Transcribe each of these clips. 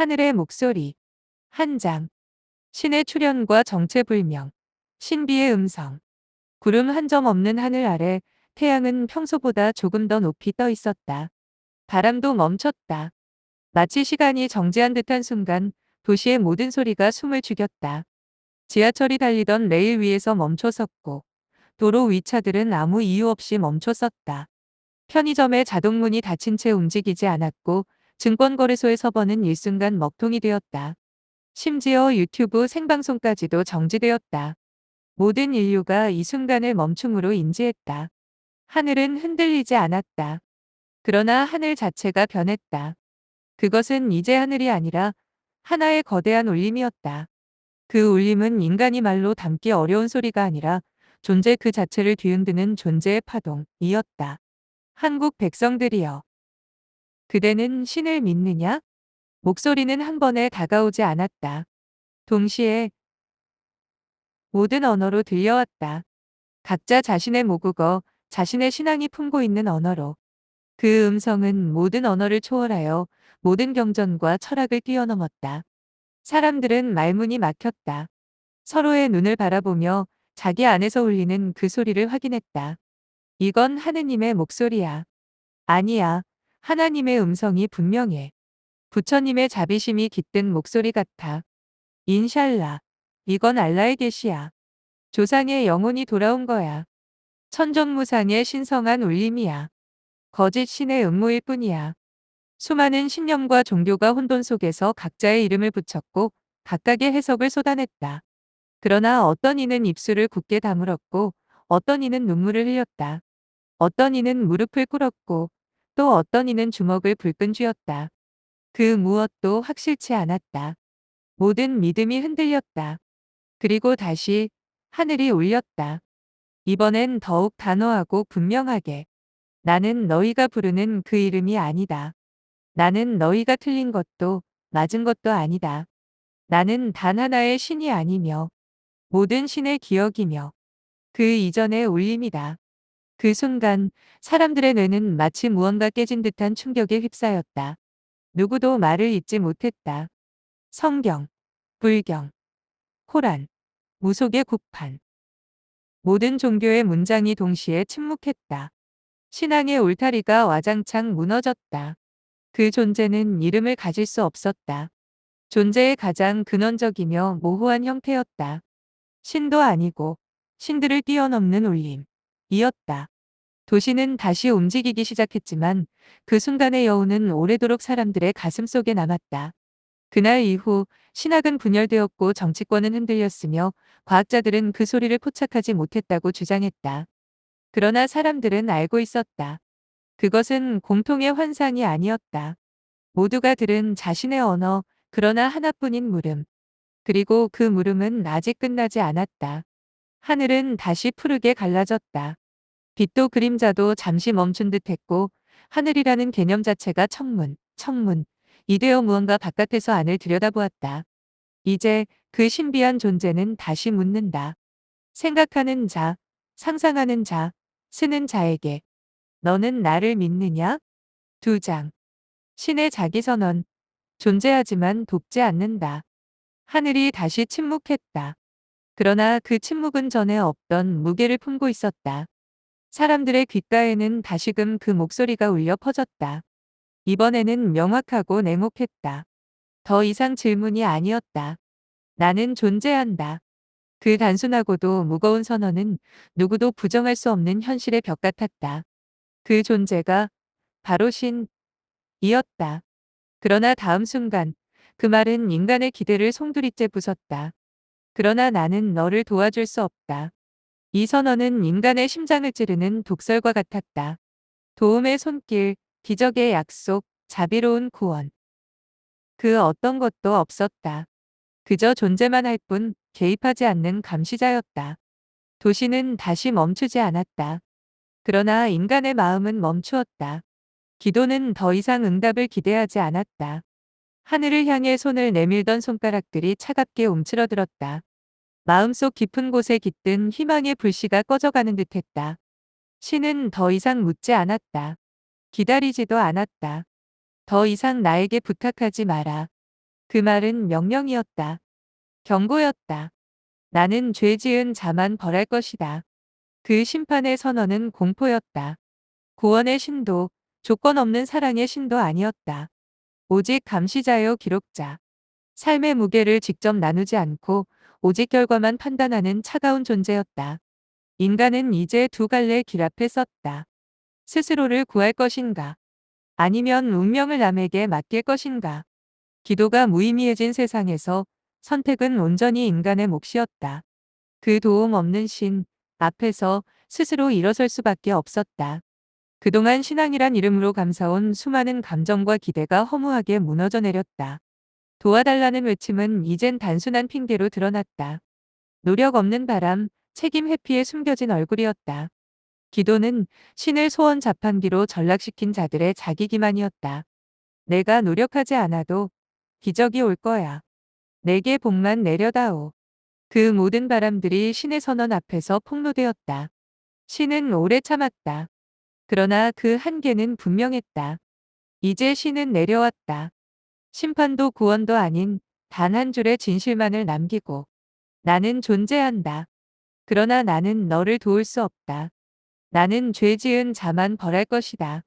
하늘의 목소리. 한 장. 신의 출현과 정체불명. 신비의 음성. 구름 한 점 없는 하늘 아래 태양은 평소보다 조금 더 높이 떠 있었다. 바람도 멈췄다. 마치 시간이 정지한 듯한 순간 도시의 모든 소리가 숨을 죽였다. 지하철이 달리던 레일 위에서 멈춰섰고 도로 위 차들은 아무 이유 없이 멈춰섰다. 편의점의 자동문이 닫힌 채 움직이지 않았고 증권거래소의 서버는 일순간 먹통이 되었다. 심지어 유튜브 생방송까지도 정지되었다. 모든 인류가 이 순간을 멈춤으로 인지했다. 하늘은 흔들리지 않았다. 그러나 하늘 자체가 변했다. 그것은 이제 하늘이 아니라 하나의 거대한 울림이었다. 그 울림은 인간이 말로 담기 어려운 소리가 아니라 존재 그 자체를 뒤흔드는 존재의 파동이었다. 한국 백성들이여. 그대는 신을 믿느냐? 목소리는 한 번에 다가오지 않았다. 동시에 모든 언어로 들려왔다. 각자 자신의 모국어, 자신의 신앙이 품고 있는 언어로. 그 음성은 모든 언어를 초월하여 모든 경전과 철학을 뛰어넘었다. 사람들은 말문이 막혔다. 서로의 눈을 바라보며 자기 안에서 울리는 그 소리를 확인했다. 이건 하느님의 목소리야. 아니야. 하나님의 음성이 분명해. 부처님의 자비심이 깃든 목소리 같아. 인샬라. 이건 알라의 계시야. 조상의 영혼이 돌아온 거야. 천정무상의 신성한 울림이야. 거짓 신의 음모일 뿐이야. 수많은 신념과 종교가 혼돈 속에서 각자의 이름을 붙였고 각각의 해석을 쏟아냈다. 그러나 어떤 이는 입술을 굳게 다물었고 어떤 이는 눈물을 흘렸다. 어떤 이는 무릎을 꿇었고 또 어떤 이는 주먹을 불끈 쥐었다. 그 무엇도 확실치 않았다. 모든 믿음이 흔들렸다. 그리고 다시 하늘이 울렸다. 이번엔 더욱 단호하고 분명하게. 나는 너희가 부르는 그 이름이 아니다. 나는 너희가 틀린 것도 맞은 것도 아니다. 나는 단 하나의 신이 아니며 모든 신의 기억이며 그 이전의 울림이다. 그 순간 사람들의 뇌는 마치 무언가 깨진 듯한 충격에 휩싸였다. 누구도 말을 잇지 못했다. 성경, 불경, 코란, 무속의 국판. 모든 종교의 문장이 동시에 침묵했다. 신앙의 울타리가 와장창 무너졌다. 그 존재는 이름을 가질 수 없었다. 존재의 가장 근원적이며 모호한 형태였다. 신도 아니고 신들을 뛰어넘는 울림. 이었다. 도시는 다시 움직이기 시작했지만 그 순간의 여운은 오래도록 사람들의 가슴 속에 남았다. 그날 이후 신학은 분열되었고 정치권은 흔들렸으며 과학자들은 그 소리를 포착하지 못했다고 주장했다. 그러나 사람들은 알고 있었다. 그것은 공통의 환상이 아니었다. 모두가 들은 자신의 언어, 그러나 하나뿐인 물음. 그리고 그 물음은 아직 끝나지 않았다. 하늘은 다시 푸르게 갈라졌다. 빛도 그림자도 잠시 멈춘 듯 했고 하늘이라는 개념 자체가 청문, 청문, 이되어 무언가 바깥에서 안을 들여다보았다. 이제 그 신비한 존재는 다시 묻는다. 생각하는 자, 상상하는 자, 쓰는 자에게 너는 나를 믿느냐? 두 장. 신의 자기선언. 존재하지만 돕지 않는다. 하늘이 다시 침묵했다. 그러나 그 침묵은 전에 없던 무게를 품고 있었다. 사람들의 귓가에는 다시금 그 목소리가 울려 퍼졌다. 이번에는 명확하고 냉혹했다. 더 이상 질문이 아니었다. 나는 존재한다. 그 단순하고도 무거운 선언은 누구도 부정할 수 없는 현실의 벽 같았다. 그 존재가 바로 신이었다. 그러나 다음 순간 그 말은 인간의 기대를 송두리째 부쉈다. 그러나 나는 너를 도와줄 수 없다. 이 선언은 인간의 심장을 찌르는 독설과 같았다. 도움의 손길, 기적의 약속, 자비로운 구원. 그 어떤 것도 없었다. 그저 존재만 할 뿐 개입하지 않는 감시자였다. 도시는 다시 멈추지 않았다. 그러나 인간의 마음은 멈추었다. 기도는 더 이상 응답을 기대하지 않았다. 하늘을 향해 손을 내밀던 손가락들이 차갑게 움츠러들었다. 마음속 깊은 곳에 깃든 희망의 불씨가 꺼져가는 듯했다. 신은 더 이상 묻지 않았다. 기다리지도 않았다. 더 이상 나에게 부탁하지 마라. 그 말은 명령이었다. 경고였다. 나는 죄 지은 자만 벌할 것이다. 그 심판의 선언은 공포였다. 구원의 신도, 조건 없는 사랑의 신도 아니었다. 오직 감시자요 기록자. 삶의 무게를 직접 나누지 않고 오직 결과만 판단하는 차가운 존재였다. 인간은 이제 두 갈래 길 앞에 섰다. 스스로를 구할 것인가? 아니면 운명을 남에게 맡길 것인가? 기도가 무의미해진 세상에서 선택은 온전히 인간의 몫이었다. 그 도움 없는 신 앞에서 스스로 일어설 수밖에 없었다. 그동안 신앙이란 이름으로 감사온 수많은 감정과 기대가 허무하게 무너져 내렸다. 도와달라는 외침은 이젠 단순한 핑계로 드러났다. 노력 없는 바람, 책임 회피에 숨겨진 얼굴이었다. 기도는 신을 소원 자판기로 전락시킨 자들의 자기 기만이었다. 내가 노력하지 않아도 기적이 올 거야. 내게 복만 내려다오. 그 모든 바람들이 신의 선언 앞에서 폭로되었다. 신은 오래 참았다. 그러나 그 한계는 분명했다. 이제 신은 내려왔다. 심판도 구원도 아닌 단 한 줄의 진실만을 남기고 나는 존재한다. 그러나 나는 너를 도울 수 없다. 나는 죄 지은 자만 벌할 것이다.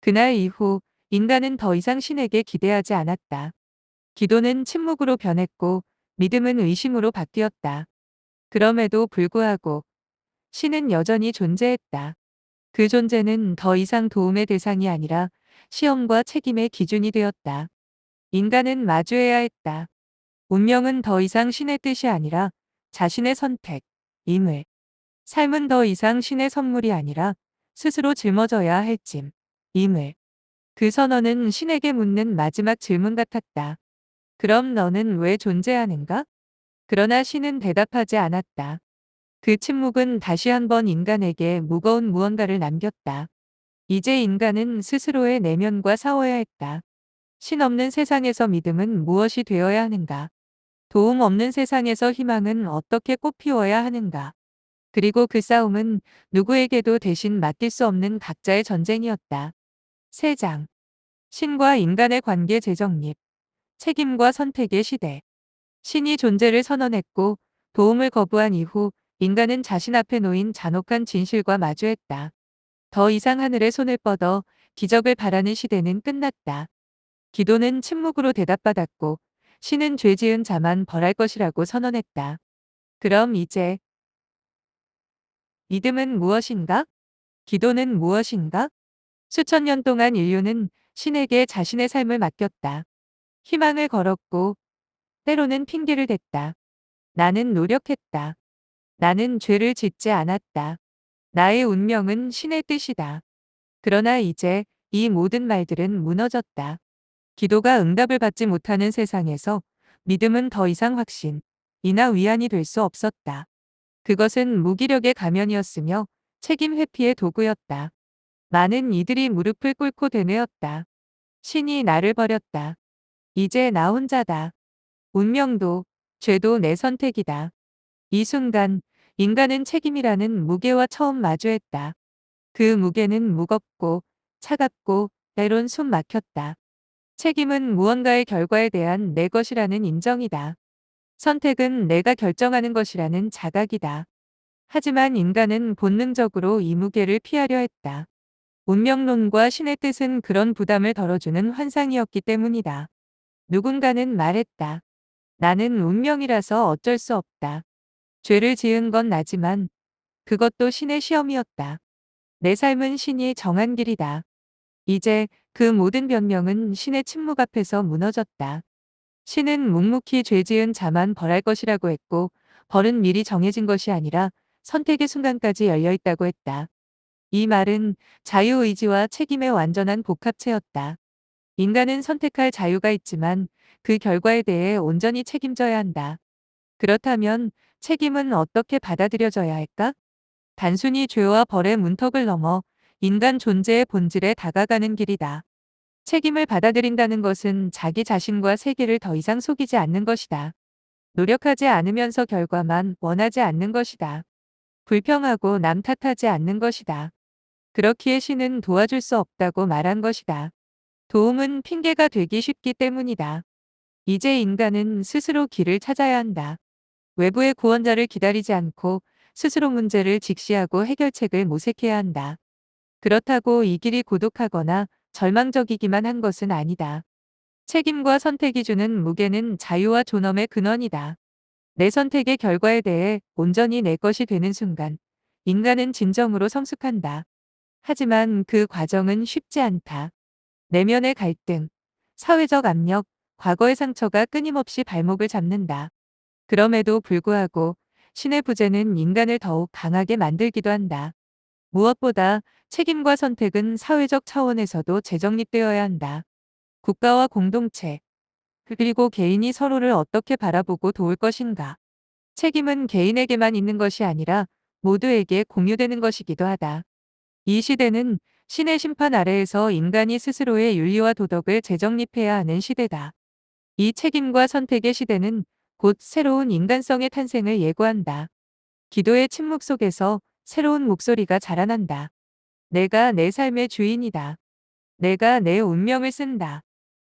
그날 이후 인간은 더 이상 신에게 기대하지 않았다. 기도는 침묵으로 변했고 믿음은 의심으로 바뀌었다. 그럼에도 불구하고 신은 여전히 존재했다. 그 존재는 더 이상 도움의 대상이 아니라 시험과 책임의 기준이 되었다. 인간은 마주해야 했다. 운명은 더 이상 신의 뜻이 아니라 자신의 선택, 임을. 삶은 더 이상 신의 선물이 아니라 스스로 짊어져야 할 짐, 임을. 그 선언은 신에게 묻는 마지막 질문 같았다. 그럼 너는 왜 존재하는가? 그러나 신은 대답하지 않았다. 그 침묵은 다시 한번 인간에게 무거운 무언가를 남겼다. 이제 인간은 스스로의 내면과 싸워야 했다. 신 없는 세상에서 믿음은 무엇이 되어야 하는가? 도움 없는 세상에서 희망은 어떻게 꽃피워야 하는가? 그리고 그 싸움은 누구에게도 대신 맡길 수 없는 각자의 전쟁이었다. 세 장. 신과 인간의 관계 재정립. 책임과 선택의 시대. 신이 존재를 선언했고 도움을 거부한 이후 인간은 자신 앞에 놓인 잔혹한 진실과 마주했다. 더 이상 하늘에 손을 뻗어 기적을 바라는 시대는 끝났다. 기도는 침묵으로 대답받았고 신은 죄 지은 자만 벌할 것이라고 선언했다. 그럼 이제 믿음은 무엇인가? 기도는 무엇인가? 수천 년 동안 인류는 신에게 자신의 삶을 맡겼다. 희망을 걸었고 때로는 핑계를 댔다. 나는 노력했다. 나는 죄를 짓지 않았다. 나의 운명은 신의 뜻이다. 그러나 이제 이 모든 말들은 무너졌다. 기도가 응답을 받지 못하는 세상에서 믿음은 더 이상 확신, 이나 위안이 될 수 없었다. 그것은 무기력의 가면이었으며 책임 회피의 도구였다. 많은 이들이 무릎을 꿇고 되뇌었다. 신이 나를 버렸다. 이제 나 혼자다. 운명도, 죄도 내 선택이다. 이 순간, 인간은 책임이라는 무게와 처음 마주했다. 그 무게는 무겁고, 차갑고, 때론 숨 막혔다. 책임은 무언가의 결과에 대한 내 것이라는 인정이다. 선택은 내가 결정하는 것이라는 자각이다. 하지만 인간은 본능적으로 이 무게를 피하려 했다. 운명론과 신의 뜻은 그런 부담을 덜어주는 환상이었기 때문이다. 누군가는 말했다. 나는 운명이라서 어쩔 수 없다. 죄를 지은 건 나지만 그것도 신의 시험이었다. 내 삶은 신이 정한 길이다. 이제 그 모든 변명은 신의 침묵 앞에서 무너졌다. 신은 묵묵히 죄 지은 자만 벌할 것이라고 했고 벌은 미리 정해진 것이 아니라 선택의 순간까지 열려 있다고 했다. 이 말은 자유의지와 책임의 완전한 복합체였다. 인간은 선택할 자유가 있지만 그 결과에 대해 온전히 책임져야 한다. 그렇다면 책임은 어떻게 받아들여져야 할까? 단순히 죄와 벌의 문턱을 넘어 인간 존재의 본질에 다가가는 길이다. 책임을 받아들인다는 것은 자기 자신과 세계를 더 이상 속이지 않는 것이다. 노력하지 않으면서 결과만 원하지 않는 것이다. 불평하고 남 탓하지 않는 것이다. 그렇기에 신은 도와줄 수 없다고 말한 것이다. 도움은 핑계가 되기 쉽기 때문이다. 이제 인간은 스스로 길을 찾아야 한다. 외부의 구원자를 기다리지 않고 스스로 문제를 직시하고 해결책을 모색해야 한다. 그렇다고 이 길이 고독하거나 절망적이기만 한 것은 아니다. 책임과 선택이 주는 무게는 자유와 존엄의 근원이다. 내 선택의 결과에 대해 온전히 내 것이 되는 순간, 인간은 진정으로 성숙한다. 하지만 그 과정은 쉽지 않다. 내면의 갈등, 사회적 압력, 과거의 상처가 끊임없이 발목을 잡는다. 그럼에도 불구하고 신의 부재는 인간을 더욱 강하게 만들기도 한다. 무엇보다 책임과 선택은 사회적 차원에서도 재정립되어야 한다. 국가와 공동체, 그리고 개인이 서로를 어떻게 바라보고 도울 것인가. 책임은 개인에게만 있는 것이 아니라 모두에게 공유되는 것이기도 하다. 이 시대는 신의 심판 아래에서 인간이 스스로의 윤리와 도덕을 재정립해야 하는 시대다. 이 책임과 선택의 시대는 곧 새로운 인간성의 탄생을 예고한다. 기도의 침묵 속에서 새로운 목소리가 자라난다. 내가 내 삶의 주인이다. 내가 내 운명을 쓴다.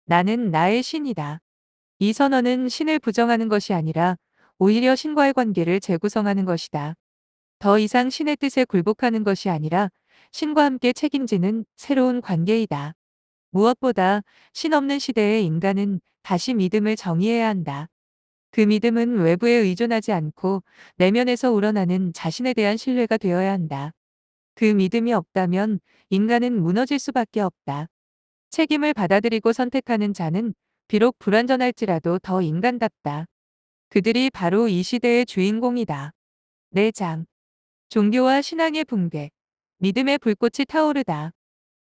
나는 나의 신이다. 이 선언은 신을 부정하는 것이 아니라 오히려 신과의 관계를 재구성하는 것이다. 더 이상 신의 뜻에 굴복하는 것이 아니라 신과 함께 책임지는 새로운 관계이다. 무엇보다 신 없는 시대의 인간은 다시 믿음을 정의해야 한다. 그 믿음은 외부에 의존하지 않고 내면에서 우러나는 자신에 대한 신뢰가 되어야 한다. 그 믿음이 없다면 인간은 무너질 수밖에 없다. 책임을 받아들이고 선택하는 자는 비록 불완전할지라도 더 인간답다. 그들이 바로 이 시대의 주인공이다. 4장. 종교와 신앙의 붕괴. 믿음의 불꽃이 타오르다.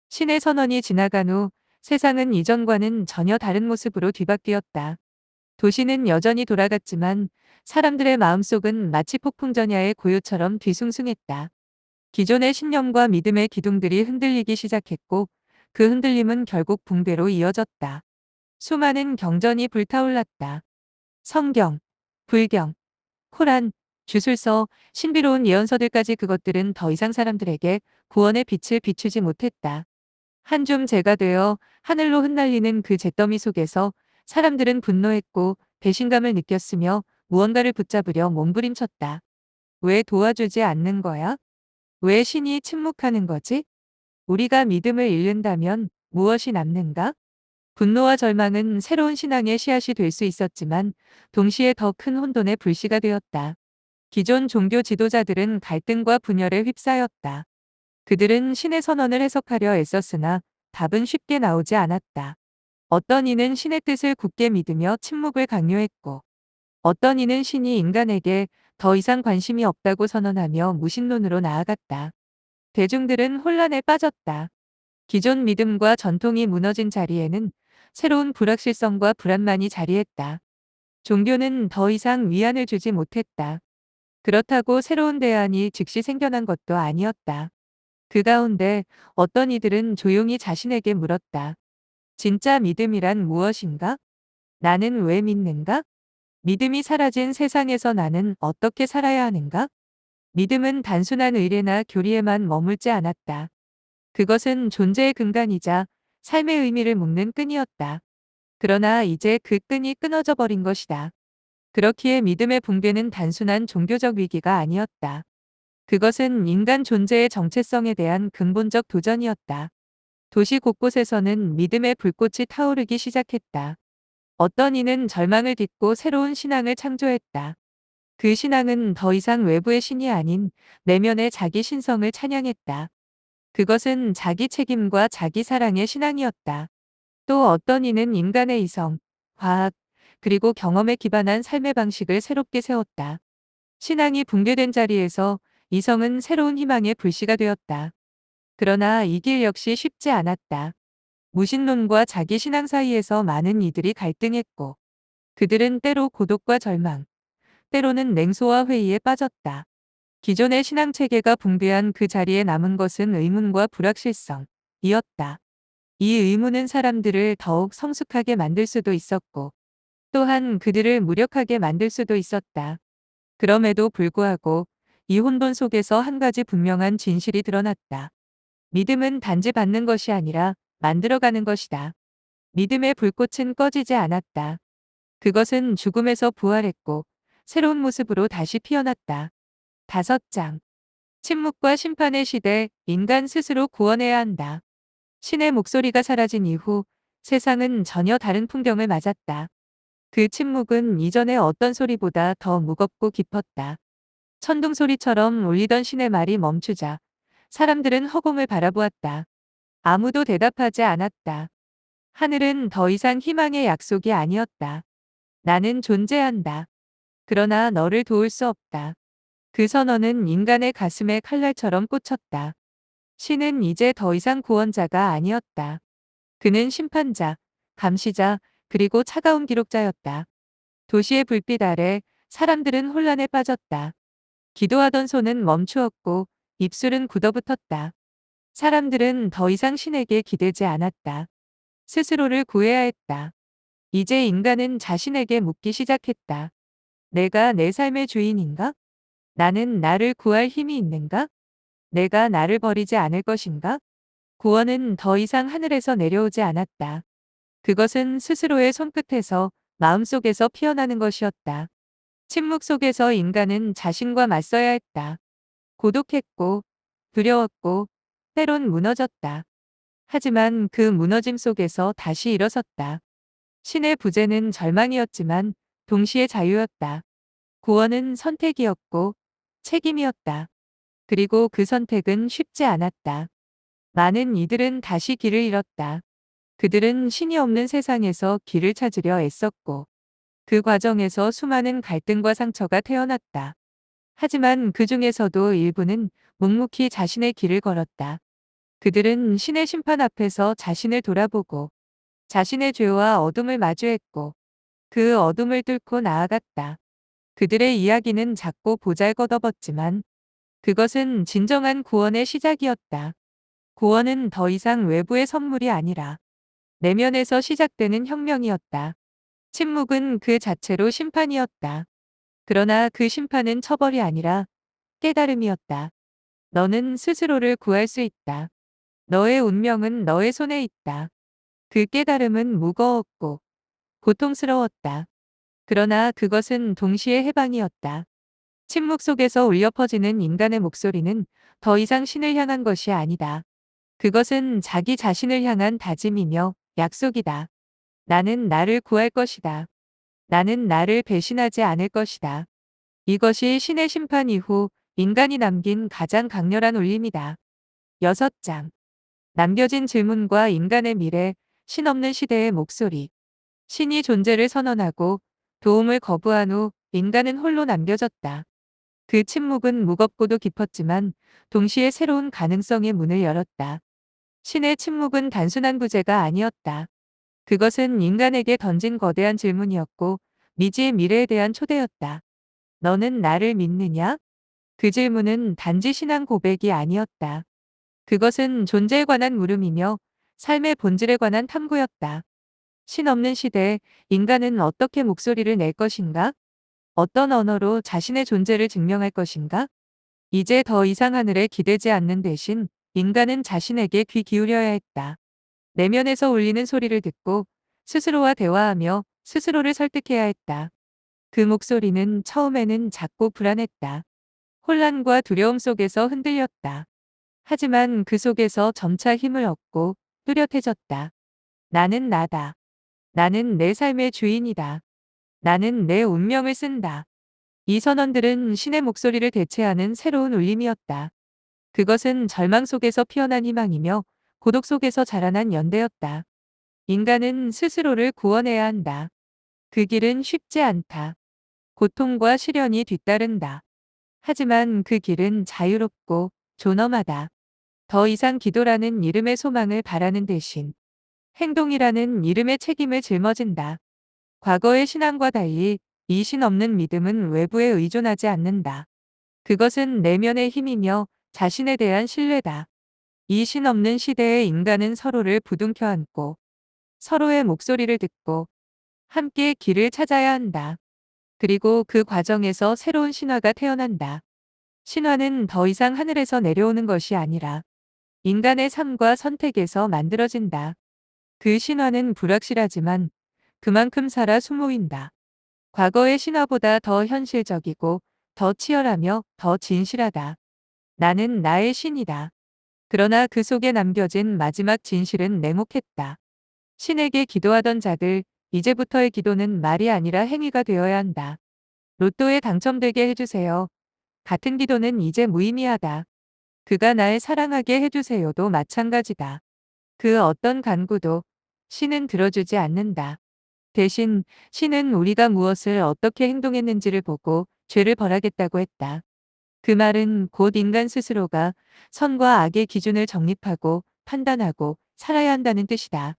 신의 선언이 지나간 후 세상은 이전과는 전혀 다른 모습으로 뒤바뀌었다. 도시는 여전히 돌아갔지만 사람들의 마음속은 마치 폭풍전야의 고요처럼 뒤숭숭했다. 기존의 신념과 믿음의 기둥들이 흔들리기 시작했고 그 흔들림은 결국 붕괴로 이어졌다. 수많은 경전이 불타올랐다. 성경, 불경, 코란, 주술서, 신비로운 예언서들까지 그것들은 더 이상 사람들에게 구원의 빛을 비추지 못했다. 한줌 재가 되어 하늘로 흩날리는 그 잿더미 속에서 사람들은 분노했고 배신감을 느꼈으며 무언가를 붙잡으려 몸부림쳤다. 왜 도와주지 않는 거야? 왜 신이 침묵하는 거지? 우리가 믿음을 잃는다면 무엇이 남는가? 분노와 절망은 새로운 신앙의 씨앗이 될 수 있었지만 동시에 더 큰 혼돈의 불씨가 되었다. 기존 종교 지도자들은 갈등과 분열에 휩싸였다. 그들은 신의 선언을 해석하려 애썼으나 답은 쉽게 나오지 않았다. 어떤 이는 신의 뜻을 굳게 믿으며 침묵을 강요했고 어떤 이는 신이 인간에게 더 이상 관심이 없다고 선언하며 무신론으로 나아갔다. 대중들은 혼란에 빠졌다. 기존 믿음과 전통이 무너진 자리에는 새로운 불확실성과 불안만이 자리했다. 종교는 더 이상 위안을 주지 못했다. 그렇다고 새로운 대안이 즉시 생겨난 것도 아니었다. 그 가운데 어떤 이들은 조용히 자신에게 물었다. 진짜 믿음이란 무엇인가? 나는 왜 믿는가? 믿음이 사라진 세상에서 나는 어떻게 살아야 하는가? 믿음은 단순한 의례나 교리에만 머물지 않았다. 그것은 존재의 근간이자 삶의 의미를 묶는 끈이었다. 그러나 이제 그 끈이 끊어져 버린 것이다. 그렇기에 믿음의 붕괴는 단순한 종교적 위기가 아니었다. 그것은 인간 존재의 정체성에 대한 근본적 도전이었다. 도시 곳곳에서는 믿음의 불꽃이 타오르기 시작했다. 어떤 이는 절망을 딛고 새로운 신앙을 창조했다. 그 신앙은 더 이상 외부의 신이 아닌 내면의 자기 신성을 찬양했다. 그것은 자기 책임과 자기 사랑의 신앙이었다. 또 어떤 이는 인간의 이성, 과학, 그리고 경험에 기반한 삶의 방식을 새롭게 세웠다. 신앙이 붕괴된 자리에서 이성은 새로운 희망의 불씨가 되었다. 그러나 이 길 역시 쉽지 않았다. 무신론과 자기 신앙 사이에서 많은 이들이 갈등했고 그들은 때로 고독과 절망, 때로는 냉소와 회의에 빠졌다. 기존의 신앙 체계가 붕괴한 그 자리에 남은 것은 의문과 불확실성이었다. 이 의문은 사람들을 더욱 성숙하게 만들 수도 있었고 또한 그들을 무력하게 만들 수도 있었다. 그럼에도 불구하고 이 혼돈 속에서 한 가지 분명한 진실이 드러났다. 믿음은 단지 받는 것이 아니라 만들어가는 것이다. 믿음의 불꽃은 꺼지지 않았다. 그것은 죽음에서 부활했고 새로운 모습으로 다시 피어났다. 다섯 장. 침묵과 심판의 시대, 인간 스스로 구원해야 한다. 신의 목소리가 사라진 이후 세상은 전혀 다른 풍경을 맞았다. 그 침묵은 이전의 어떤 소리보다 더 무겁고 깊었다. 천둥 소리처럼 울리던 신의 말이 멈추자 사람들은 허공을 바라보았다. 아무도 대답하지 않았다. 하늘은 더 이상 희망의 약속이 아니었다. 나는 존재한다. 그러나 너를 도울 수 없다. 그 선언은 인간의 가슴에 칼날처럼 꽂혔다. 신은 이제 더 이상 구원자가 아니었다. 그는 심판자, 감시자, 그리고 차가운 기록자였다. 도시의 불빛 아래 사람들은 혼란에 빠졌다. 기도하던 손은 멈추었고 입술은 굳어붙었다. 사람들은 더 이상 신에게 기대지 않았다. 스스로를 구해야 했다. 이제 인간은 자신에게 묻기 시작했다. 내가 내 삶의 주인인가? 나는 나를 구할 힘이 있는가? 내가 나를 버리지 않을 것인가? 구원은 더 이상 하늘에서 내려오지 않았다. 그것은 스스로의 손끝에서 마음속에서 피어나는 것이었다. 침묵 속에서 인간은 자신과 맞서야 했다. 고독했고, 두려웠고, 때론 무너졌다. 하지만 그 무너짐 속에서 다시 일어섰다. 신의 부재는 절망이었지만 동시에 자유였다. 구원은 선택이었고 책임이었다. 그리고 그 선택은 쉽지 않았다. 많은 이들은 다시 길을 잃었다. 그들은 신이 없는 세상에서 길을 찾으려 애썼고 그 과정에서 수많은 갈등과 상처가 태어났다. 하지만 그 중에서도 일부는 묵묵히 자신의 길을 걸었다. 그들은 신의 심판 앞에서 자신을 돌아보고 자신의 죄와 어둠을 마주했고 그 어둠을 뚫고 나아갔다. 그들의 이야기는 작고 보잘것없었지만 그것은 진정한 구원의 시작이었다. 구원은 더 이상 외부의 선물이 아니라 내면에서 시작되는 혁명이었다. 침묵은 그 자체로 심판이었다. 그러나 그 심판은 처벌이 아니라 깨달음이었다. 너는 스스로를 구할 수 있다. 너의 운명은 너의 손에 있다. 그 깨달음은 무거웠고 고통스러웠다. 그러나 그것은 동시에 해방이었다. 침묵 속에서 울려 퍼지는 인간의 목소리는 더 이상 신을 향한 것이 아니다. 그것은 자기 자신을 향한 다짐이며 약속이다. 나는 나를 구할 것이다. 나는 나를 배신하지 않을 것이다. 이것이 신의 심판 이후 인간이 남긴 가장 강렬한 울림이다. 6장. 남겨진 질문과 인간의 미래, 신 없는 시대의 목소리. 신이 존재를 선언하고 도움을 거부한 후 인간은 홀로 남겨졌다. 그 침묵은 무겁고도 깊었지만 동시에 새로운 가능성의 문을 열었다. 신의 침묵은 단순한 부재가 아니었다. 그것은 인간에게 던진 거대한 질문이었고 미지의 미래에 대한 초대였다. 너는 나를 믿느냐? 그 질문은 단지 신앙 고백이 아니었다. 그것은 존재에 관한 물음이며 삶의 본질에 관한 탐구였다. 신 없는 시대에 인간은 어떻게 목소리를 낼 것인가? 어떤 언어로 자신의 존재를 증명할 것인가? 이제 더 이상 하늘에 기대지 않는 대신 인간은 자신에게 귀 기울여야 했다. 내면에서 울리는 소리를 듣고 스스로와 대화하며 스스로를 설득해야 했다. 그 목소리는 처음에는 작고 불안했다. 혼란과 두려움 속에서 흔들렸다. 하지만 그 속에서 점차 힘을 얻고 뚜렷해졌다. 나는 나다. 나는 내 삶의 주인이다. 나는 내 운명을 쓴다. 이 선언들은 신의 목소리를 대체하는 새로운 울림이었다. 그것은 절망 속에서 피어난 희망이며 고독 속에서 자라난 연대였다. 인간은 스스로를 구원해야 한다. 그 길은 쉽지 않다. 고통과 시련이 뒤따른다. 하지만 그 길은 자유롭고 존엄하다. 더 이상 기도라는 이름의 소망을 바라는 대신 행동이라는 이름의 책임을 짊어진다. 과거의 신앙과 달리 이 신 없는 믿음은 외부에 의존하지 않는다. 그것은 내면의 힘이며 자신에 대한 신뢰다. 이 신 없는 시대의 인간은 서로를 부둥켜 안고 서로의 목소리를 듣고 함께 길을 찾아야 한다. 그리고 그 과정에서 새로운 신화가 태어난다. 신화는 더 이상 하늘에서 내려오는 것이 아니라 인간의 삶과 선택에서 만들어진다. 그 신화는 불확실하지만 그만큼 살아 숨모인다. 과거의 신화보다 더 현실적이고 더 치열하며 더 진실하다. 나는 나의 신이다. 그러나 그 속에 남겨진 마지막 진실은 냉혹했다. 신에게 기도하던 자들, 이제부터의 기도는 말이 아니라 행위가 되어야 한다. 로또에 당첨되게 해주세요. 같은 기도는 이제 무의미하다. 그가 날 사랑하게 해주세요도 마찬가지다. 그 어떤 간구도 신은 들어주지 않는다. 대신 신은 우리가 무엇을 어떻게 행동했는지를 보고 죄를 벌하겠다고 했다. 그 말은 곧 인간 스스로가 선과 악의 기준을 정립하고 판단하고 살아야 한다는 뜻이다.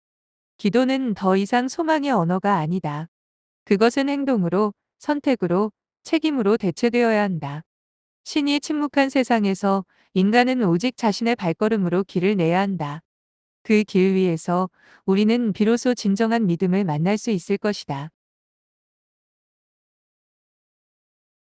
기도는 더 이상 소망의 언어가 아니다. 그것은 행동으로, 선택으로, 책임으로 대체되어야 한다. 신이 침묵한 세상에서 인간은 오직 자신의 발걸음으로 길을 내야 한다. 그 길 위에서 우리는 비로소 진정한 믿음을 만날 수 있을 것이다.